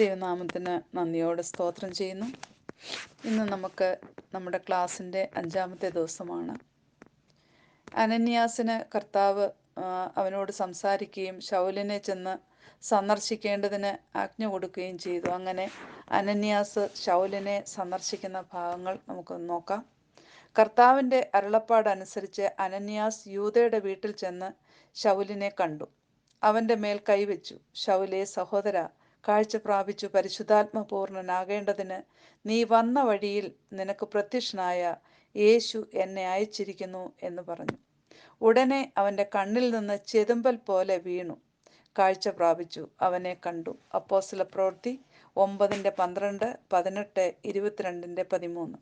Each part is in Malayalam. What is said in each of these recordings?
ദൈവനാമത്തിന് നന്ദിയോടെ സ്തോത്രം ചെയ്യുന്നു. ഇന്ന് നമുക്ക് നമ്മുടെ ക്ലാസ്സിന്റെ അഞ്ചാമത്തെ ദിവസമാണ്. അനന്യാസിന് കർത്താവ് അവനോട് സംസാരിക്കുകയും ശൗലിനെ ചെന്ന് സന്ദർശിക്കേണ്ടതിന് ആജ്ഞ കൊടുക്കുകയും ചെയ്തു. അങ്ങനെ അനന്യാസ് ശൗലിനെ സന്ദർശിക്കുന്ന ഭാഗങ്ങൾ നമുക്ക് നോക്കാം. കർത്താവിന്റെ അരുളപ്പാടനുസരിച്ച് അനന്യാസ് യൂതയുടെ വീട്ടിൽ ചെന്ന് ശൗലിനെ കണ്ടു. അവന്റെ മേൽ കൈവച്ചു. ശൗലെ സഹോദര കാഴ്ച പ്രാപിച്ചു പരിശുദ്ധാത്മപൂർണനാകേണ്ടതിന് നീ വന്ന വഴിയിൽ നിനക്ക് പ്രത്യക്ഷനായ യേശു എന്നെ അയച്ചിരിക്കുന്നു എന്ന് പറഞ്ഞു. ഉടനെ അവന്റെ കണ്ണിൽ നിന്ന് ചെതുമ്പൽ പോലെ വീണു. കാഴ്ച പ്രാപിച്ചു. അവനെ കണ്ടു. അപ്പോസ്ല പ്രവൃത്തി ഒമ്പതിന്റെ പന്ത്രണ്ട് പതിനെട്ട് ഇരുപത്തിരണ്ടിന്റെ പതിമൂന്ന്.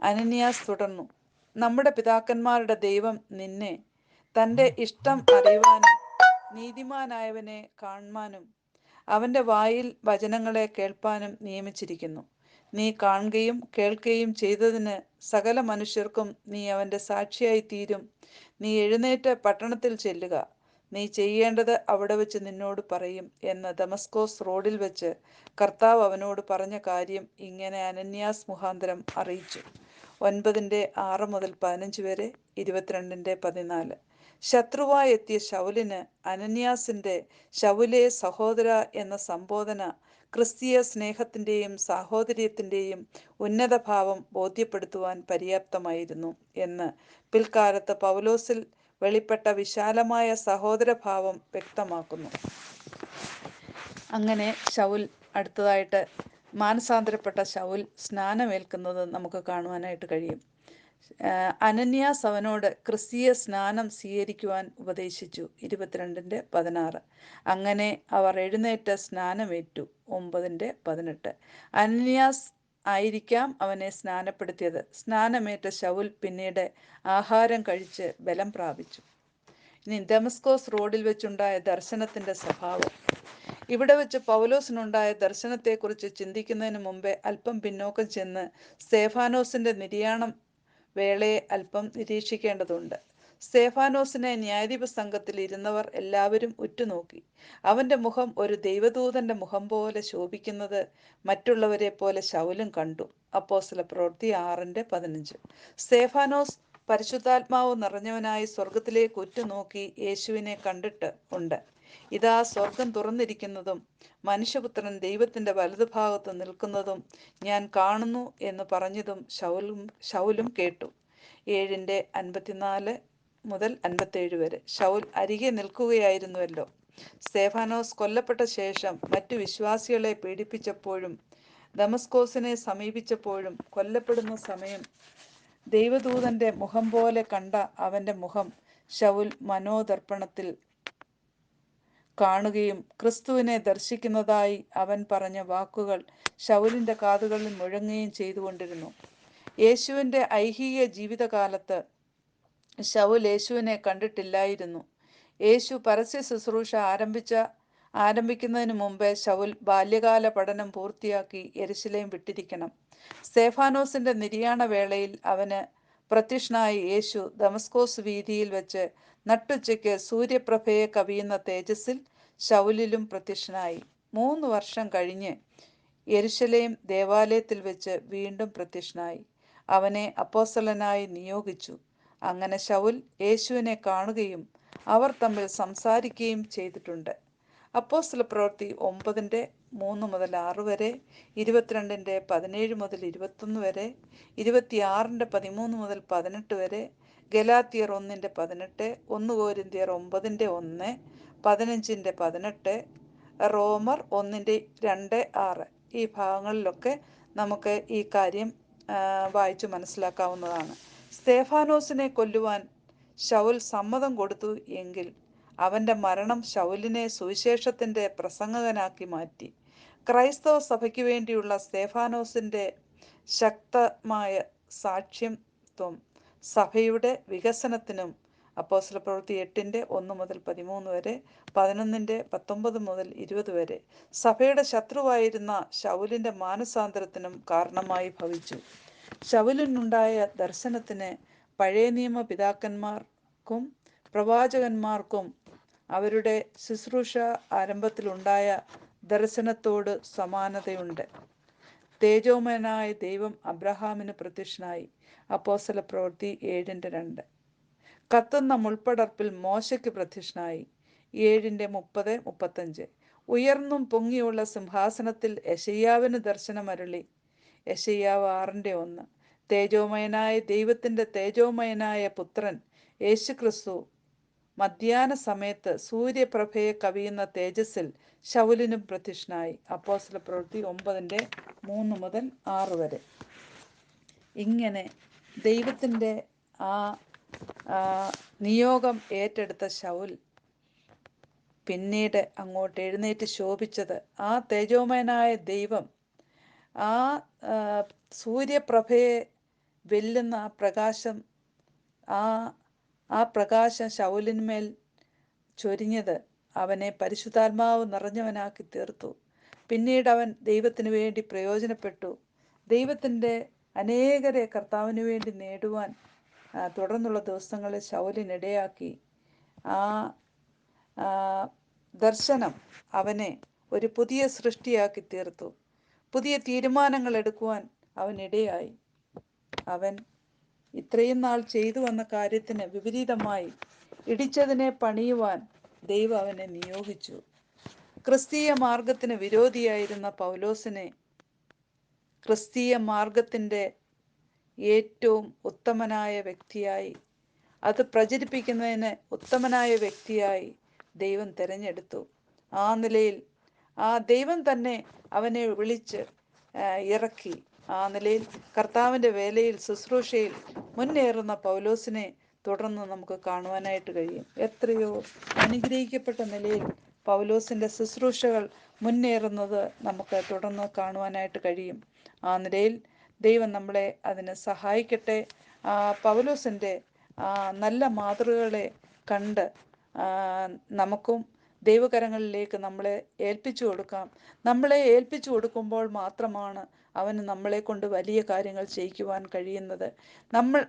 അനന്യാസ് തുടർന്നു നമ്മുടെ പിതാക്കന്മാരുടെ ദൈവം നിന്നെ തന്റെ ഇഷ്ടം അറിയുവാനും നീതിമാനായവനെ കാണുവാനും അവന്റെ വായിൽ വചനങ്ങളെ കേൾപ്പാനും നിയമിച്ചിരിക്കുന്നു. നീ കാണുകയും കേൾക്കുകയും ചെയ്തതിന് സകല മനുഷ്യർക്കും നീ അവന്റെ സാക്ഷിയായി തീരും. നീ എഴുന്നേറ്റ് പട്ടണത്തിൽ ചെല്ലുക. നീ ചെയ്യേണ്ടത് അവിടെ വെച്ച് നിന്നോട് പറയും എന്ന് ദമസ്കോസ് റോഡിൽ വെച്ച് കർത്താവ് അവനോട് പറഞ്ഞ കാര്യം ഇങ്ങനെ അനന്യാസ് മുഖാന്തരം അറിയിച്ചു. ഒൻപതിന്റെ ആറ് മുതൽ പതിനഞ്ച് വരെ ഇരുപത്തിരണ്ടിന്റെ പതിനാല്. ശത്രുവായി എത്തിയ ശൗലിന് അനന്യാസിന്റെ ശൗലെ സഹോദര എന്ന സംബോധന ക്രിസ്തീയ സ്നേഹത്തിന്റെയും സാഹോദര്യത്തിന്റെയും ഉന്നതഭാവം ബോധ്യപ്പെടുത്തുവാൻ പര്യാപ്തമായിരുന്നു എന്ന് പിൽക്കാലത്ത് പൗലോസിൽ വെളിപ്പെട്ട വിശാലമായ സഹോദരഭാവം വ്യക്തമാക്കുന്നു. അങ്ങനെ ശൗൽ അടുത്തതായിട്ട് മാനസാന്തരപ്പെട്ട ശൗൽ സ്നാനമേൽക്കുന്നത് നമുക്ക് കാണുവാനായിട്ട് കഴിയും. അനന്യാസ് അവനോട് ക്രിസ്തീയ സ്നാനം സ്വീകരിക്കുവാൻ ഉപദേശിച്ചു. ഇരുപത്തിരണ്ടിന്റെ പതിനാറ്. അങ്ങനെ അവർ എഴുന്നേറ്റ് സ്നാനമേറ്റു. ഒമ്പതിന്റെ പതിനെട്ട്. അനന്യാസ് ആയിരിക്കാം അവനെ സ്നാനപ്പെടുത്തിയത്. സ്നാനമേറ്റ ശൗൽ പിന്നീട് ആഹാരം കഴിച്ച് ബലം പ്രാപിച്ചു. ഇനി ഡെമസ്കോസ് റോഡിൽ വെച്ചുണ്ടായ ദർശനത്തിന്റെ സ്വഭാവം. ഇവിടെ വെച്ച് പൗലോസിനുണ്ടായ ദർശനത്തെക്കുറിച്ച് ചിന്തിക്കുന്നതിന് മുമ്പേ അല്പം പിന്നോക്കം ചെന്ന് സേഫാനോസിന്റെ നിര്യാണം വേളയെ അല്പം നിരീക്ഷിക്കേണ്ടതുണ്ട്. സ്തേഫാനോസിനെ ന്യായാധിപ സംഘത്തിൽ ഇരുന്നവർ എല്ലാവരും ഉറ്റുനോക്കി. അവന്റെ മുഖം ഒരു ദൈവദൂതന്റെ മുഖം പോലെ ശോഭിക്കുന്നത് മറ്റുള്ളവരെ പോലെ ശൗലും കണ്ടു. അപ്പോസ്തല പ്രവൃത്തി ആറിന്റെ പതിനഞ്ച്. സ്തേഫാനോസ് പരിശുദ്ധാത്മാവ് നിറഞ്ഞവനായി സ്വർഗത്തിലേക്ക് ഉറ്റുനോക്കി യേശുവിനെ കണ്ടിട്ട് ഉണ്ട്. ഇതാ സ്വർഗം തുറന്നിരിക്കുന്നതും മനുഷ്യപുത്രൻ ദൈവത്തിന്റെ വലതുഭാഗത്ത് നിൽക്കുന്നതും ഞാൻ കാണുന്നു എന്ന് പറഞ്ഞതും ശൗലും ശൗലും കേട്ടു. ഏഴിന്റെ അൻപത്തിനാല് മുതൽ അൻപത്തേഴ് വരെ. ശൗൽ അരികെ നിൽക്കുകയായിരുന്നുവല്ലോ. സ്തേഫാനോസ് കൊല്ലപ്പെട്ട ശേഷം മറ്റു വിശ്വാസികളെ പീഡിപ്പിച്ചപ്പോഴും ദമസ്കോസിനെ സമീപിച്ചപ്പോഴും കൊല്ലപ്പെടുന്ന സമയം ദൈവദൂതന്റെ മുഖം പോലെ കണ്ട അവന്റെ മുഖം ശൗൽ മനോദർപ്പണത്തിൽ കാണുകയും ക്രിസ്തുവിനെ ദർശിക്കുന്നതായി അവൻ പറഞ്ഞ വാക്കുകൾ ശൗലിന്റെ കാതുകളിൽ മുഴങ്ങുകയും ചെയ്തുകൊണ്ടിരുന്നു. യേശുവിന്റെ ഐഹിക ജീവിതകാലത്ത് ശൗൽ യേശുവിനെ കണ്ടിട്ടില്ലായിരുന്നു. യേശു പരസ്യ ശുശ്രൂഷ ആരംഭിച്ച ആരംഭിക്കുന്നതിന് മുമ്പേ ശൗൽ ബാല്യകാല പഠനം പൂർത്തിയാക്കി എരിശിലയും വിട്ടിരിക്കണം. സ്തേഫാനോസിന്റെ നിര്യാണ വേളയിൽ അവന് പ്രത്യക്ഷനായ യേശു ദമസ്കോസ് വീതിയിൽ വെച്ച് നട്ടുച്ചയ്ക്ക് സൂര്യപ്രഭയെ കവിയുന്ന തേജസ്സിൽ ശൗലിലും പ്രത്യക്ഷനായി. മൂന്ന് വർഷം കഴിഞ്ഞ് യെരുശലേം ദേവാലയത്തിൽ വെച്ച് വീണ്ടും പ്രത്യക്ഷനായി. അവനെ അപ്പോസ്തലനായി നിയോഗിച്ചു. അങ്ങനെ ശൗൽ യേശുവിനെ കാണുകയും അവർ തമ്മിൽ സംസാരിക്കുകയും ചെയ്തിട്ടുണ്ട്. അപ്പോസ്തല പ്രവൃത്തി ഒമ്പതിന്റെ മൂന്ന് മുതൽ ആറ് വരെ ഇരുപത്തിരണ്ടിന്റെ പതിനേഴ് മുതൽ ഇരുപത്തൊന്ന് വരെ ഇരുപത്തിയാറിന്റെ പതിമൂന്ന് മുതൽ പതിനെട്ട് വരെ ഗലാത്തിയർ ഒന്നിന്റെ പതിനെട്ട് ഒന്ന് കോരിന്തിയർ ഒമ്പതിന്റെ ഒന്ന് പതിനഞ്ചിന്റെ പതിനെട്ട് റോമർ ഒന്നിന്റെ രണ്ട് ആറ്. ഈ ഭാഗങ്ങളിലൊക്കെ നമുക്ക് ഈ കാര്യം വായിച്ചു മനസ്സിലാക്കാവുന്നതാണ്. സ്തേഫാനോസിനെ കൊല്ലുവാൻ ശൗൽ സമ്മതം കൊടുത്തു എങ്കിൽ അവന്റെ മരണം ശൗലിനെ സുവിശേഷത്തിന്റെ പ്രസംഗകനാക്കി മാറ്റി. ക്രൈസ്തവ സഭയ്ക്ക് വേണ്ടിയുള്ള സ്തേഫാനോസിന്റെ ശക്തമായ സാക്ഷ്യത്വം സഭയുടെ വികസനത്തിനും അപ്പോസ്ല പ്രവൃത്തി എട്ടിന്റെ ഒന്ന് മുതൽ പതിമൂന്ന് വരെ പതിനൊന്നിന്റെ പത്തൊമ്പത് മുതൽ ഇരുപത് വരെ സഭയുടെ ശത്രുവായിരുന്ന ശൗലിന്റെ മാനസാന്തരത്തിനും കാരണമായി ഭവിച്ചു. ശൗലിനുണ്ടായ ദർശനത്തിന് പഴയ നിയമ പിതാക്കന്മാർക്കും പ്രവാചകന്മാർക്കും അവരുടെ ശുശ്രൂഷ ആരംഭത്തിലുണ്ടായ ദർശനത്തോട് സമാനതയുണ്ട്. തേജോമയനായ ദൈവം അബ്രഹാമിന് പ്രത്യക്ഷനായി. അപ്പോസല പ്രവൃത്തി ഏഴിന്റെ രണ്ട്. കത്തുന്ന മുൾപ്പടർപ്പിൽ മോശയ്ക്ക് പ്രത്യക്ഷനായി. ഏഴിന്റെ മുപ്പത് മുപ്പത്തഞ്ച്. ഉയർന്നും പൊങ്ങിയുള്ള സിംഹാസനത്തിൽ യശയ്യാവിന് ദർശനമരുളി യശയ്യാവ് ആറിന്റെ ഒന്ന്. തേജോമയനായ ദൈവത്തിന്റെ തേജോമയനായ പുത്രൻ യേശുക്രിസ്തു മധ്യാന സമയത്ത് സൂര്യപ്രഭയെ കവിയുന്ന തേജസ്സിൽ ശൗലിനും പ്രത്യക്ഷനായി അപ്പോസ്ല പ്രവൃത്തി ഒമ്പതിന്റെ മൂന്ന് മുതൽ ആറ് വരെ. ഇങ്ങനെ ദൈവത്തിന്റെ ആ നിയോഗം ഏറ്റെടുത്ത ശൗൽ പിന്നീട് അങ്ങോട്ട് എഴുന്നേറ്റ് ശോഭിച്ചത് ആ തേജോമയനായ ദൈവം ആ, സൂര്യപ്രഭയെ വെല്ലുന്ന ആ പ്രകാശം ആ ആ പ്രകാശം ശൗലിന്മേൽ ചൊരിഞ്ഞത് അവനെ പരിശുദ്ധാത്മാവ് നിറഞ്ഞവനാക്കി തീർത്തു. പിന്നീട് അവൻ ദൈവത്തിന് വേണ്ടി പ്രയോജനപ്പെട്ടു. ദൈവത്തിന്റെ അനേകരെ കർത്താവിന് വേണ്ടി നേടുവാൻ തുടർന്നുള്ള ദിവസങ്ങളിൽ ശൗലിനിടയാക്കി. ആ ദർശനം അവനെ ഒരു പുതിയ സൃഷ്ടിയാക്കി തീർത്തു. പുതിയ തീരുമാനങ്ങൾ എടുക്കുവാൻ അവനിടയായി അവൻ ഇത്രയും നാൾ ചെയ്തു വന്ന കാര്യത്തിന് വിപരീതമായി ഇടിച്ചതിനെ പണിയുവാൻ ദൈവം അവനെ നിയോഗിച്ചു. ക്രിസ്തീയ മാർഗത്തിന് വിരോധിയായിരുന്ന പൗലോസിനെ ക്രിസ്തീയ മാർഗത്തിന്റെ ഏറ്റവും ഉത്തമനായ വ്യക്തിയായി അത് പ്രചരിപ്പിക്കുന്നതിന് ഉത്തമനായ വ്യക്തിയായി ദൈവം തിരഞ്ഞെടുത്തു. ആ നിലയിൽ ആ ദൈവം തന്നെ അവനെ വിളിച്ച് ഇറക്കി. ആ നിലയിൽ കർത്താവിന്റെ വേലയിൽ ശുശ്രൂഷയിൽ മുന്നേറുന്ന പൗലോസിനെ തുടർന്ന് നമുക്ക് കാണുവാനായിട്ട് കഴിയും. എത്രയോ അനുഗ്രഹിക്കപ്പെട്ട നിലയിൽ പൗലോസിന്റെ ശുശ്രൂഷകൾ മുന്നേറുന്നത് നമുക്ക് തുടർന്ന് കാണുവാനായിട്ട് കഴിയും. ആ നിലയിൽ ദൈവം നമ്മളെ അതിന് സഹായിക്കട്ടെ. പൗലോസിന്റെ നല്ല മാതൃകകളെ കണ്ട് നമുക്കും ദൈവകരങ്ങളിലേക്ക് നമ്മളെ ഏൽപ്പിച്ചു കൊടുക്കാം. നമ്മളെ ഏൽപ്പിച്ചു കൊടുക്കുമ്പോൾ മാത്രമാണ് അവന് നമ്മളെ കൊണ്ട് വലിയ കാര്യങ്ങൾ ചെയ്യിക്കുവാൻ കഴിയുന്നത്. നമ്മൾ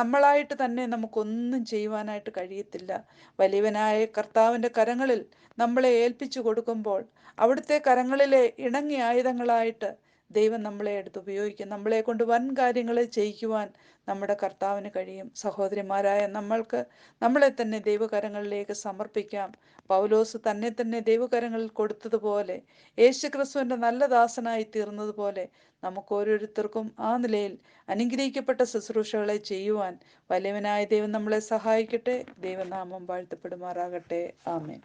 നമ്മളായിട്ട് തന്നെ നമുക്കൊന്നും ചെയ്യുവാനായിട്ട് കഴിയത്തില്ല. വലിയവനായ കർത്താവിന്റെ കരങ്ങളിൽ നമ്മളെ ഏൽപ്പിച്ചു കൊടുക്കുമ്പോൾ അവിടുത്തെ കരങ്ങളിലെ ഇണങ്ങി ആയുധങ്ങളായിട്ട് ദൈവം നമ്മളെ എടുത്ത് ഉപയോഗിക്കും. നമ്മളെ കൊണ്ട് വൻ കാര്യങ്ങൾ ചെയ്യിക്കുവാൻ നമ്മുടെ കർത്താവിന് കഴിയും. സഹോദരിമാരായ നമ്മൾക്ക് നമ്മളെ തന്നെ ദൈവകരങ്ങളിലേക്ക് സമർപ്പിക്കാം. പൗലോസ് തന്നെ തന്നെ ദൈവകരങ്ങളിൽ കൊടുത്തതുപോലെ യേശുക്രിസ്തുവിന്റെ നല്ല ദാസനായി തീർന്നതുപോലെ നമുക്ക് ഓരോരുത്തർക്കും ആ നിലയിൽ അനുഗ്രഹിക്കപ്പെട്ട ശുശ്രൂഷകളെ ചെയ്യുവാൻ വലിയവനായ ദൈവം നമ്മളെ സഹായിക്കട്ടെ. ദൈവനാമം വാഴ്ത്തപ്പെടുമാറാകട്ടെ. ആമേൻ.